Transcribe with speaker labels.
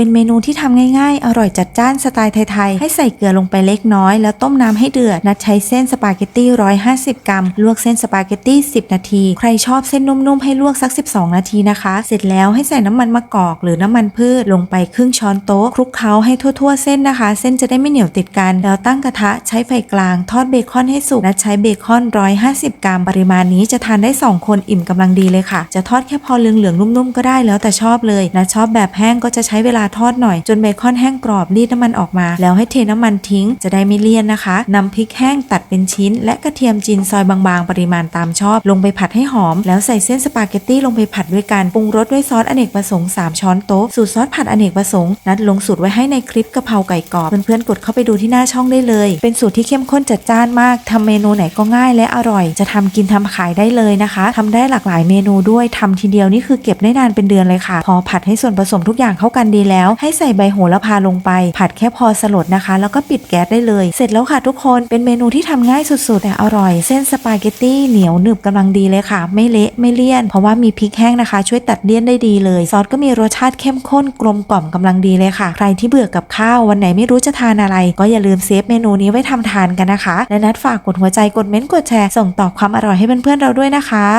Speaker 1: เป็นเมนูที่ทำง่ายๆ อร่อยจัดจ้านสไตล์ไทยๆ ให้ใส่เกลือลงไปเล็กน้อย แล้วต้มน้ำให้เดือด นัดใช้เส้นสปาเกตตี้ 150 กรัม ลวกเส้นสปาเกตตี้ 10 นาที ใครชอบเส้นนุ่มๆ ให้ลวกสัก 12 นาทีนะคะ เสร็จแล้วให้ใส่น้ำมันมะกอกหรือน้ำมันพืชลงไปครึ่งช้อนโต๊ะ คลุกเคล้าให้ทั่วๆ เส้นนะคะ เส้นจะได้ไม่เหนียวติดกัน แล้วตั้งกระทะใช้ไฟกลาง ทอดเบคอนให้สุก นัดใช้เบคอน 150 กรัม ปริมาณนี้จะทานได้ 2 คนอิ่มกำลังดีเลยค่ะ จะทอดแค่พอเหลืองๆ นุ่มๆ ก็ได้แล้วแต่ชอบเลยนัดชอบแบบแห้งก็จะใช้เวลาทอดหน่อยจนเบคอนแห้งกรอบรีดน้ำมันออกมา แล้วให้เทน้ำมันทิ้งจะได้ไม่เลี่ยนนะคะนำพริกแห้งตัดเป็นชิ้น และกระเทียมจีนซอยบางๆ ปริมาณตามชอบ ลงไปผัดให้หอม แล้วใส่เส้นสปาเกตตี้ลงไปผัดด้วยกันปรุงรสด้วยซอสอเนกประสงค์3ช้อนโต๊ะสูตรซอสผัดอเนกประสงค์นัดลงสูตรไว้ให้ในคลิปกะเพราไก่กรอบเพื่อนๆกดเข้าไปดูที่หน้าช่องได้เลย เป็นสูตรที่เข้มข้นจัดจ้านมากทำเมนูไหนก็ง่ายและอร่อย จะทำกินทำขายได้เลยนะคะทำได้หลากหลายเมนูด้วยทำทีเดียวนี่คือเก็บได้นานเป็นเดือนเลยค่ะ พอผัดให้ส่วนผสมทุกอย่างเข้ากันดีแล้วให้ใส่ใบโหระพาลงไป ผัดแค่พอสลดนะคะ แล้วก็ปิดแก๊สได้เลย เสร็จแล้วค่ะทุกคนเป็นเมนูที่ทำง่ายสุดๆแต่อร่อย เส้นสปาเกตตี้เหนียวหนึบกำลังดีเลยค่ะ ไม่เละไม่เลี่ยน เพราะว่ามีพริกแห้งนะคะ ช่วยตัดเลี่ยนได้ดีเลย ซอสก็มีรสชาติเข้มข้นกลมกล่อมกำลังดีเลยค่ะ ใครที่เบื่อกับข้าววันไหนไม่รู้จะทานอะไร ก็อย่าลืมเซฟเมนูนี้ไว้ทำทานกันนะคะ และนัดฝากกดหัวใจกดเม้นต์กดแชร์ส่งต่อความอร่อยให้เพื่อนๆเราด้วยนะคะ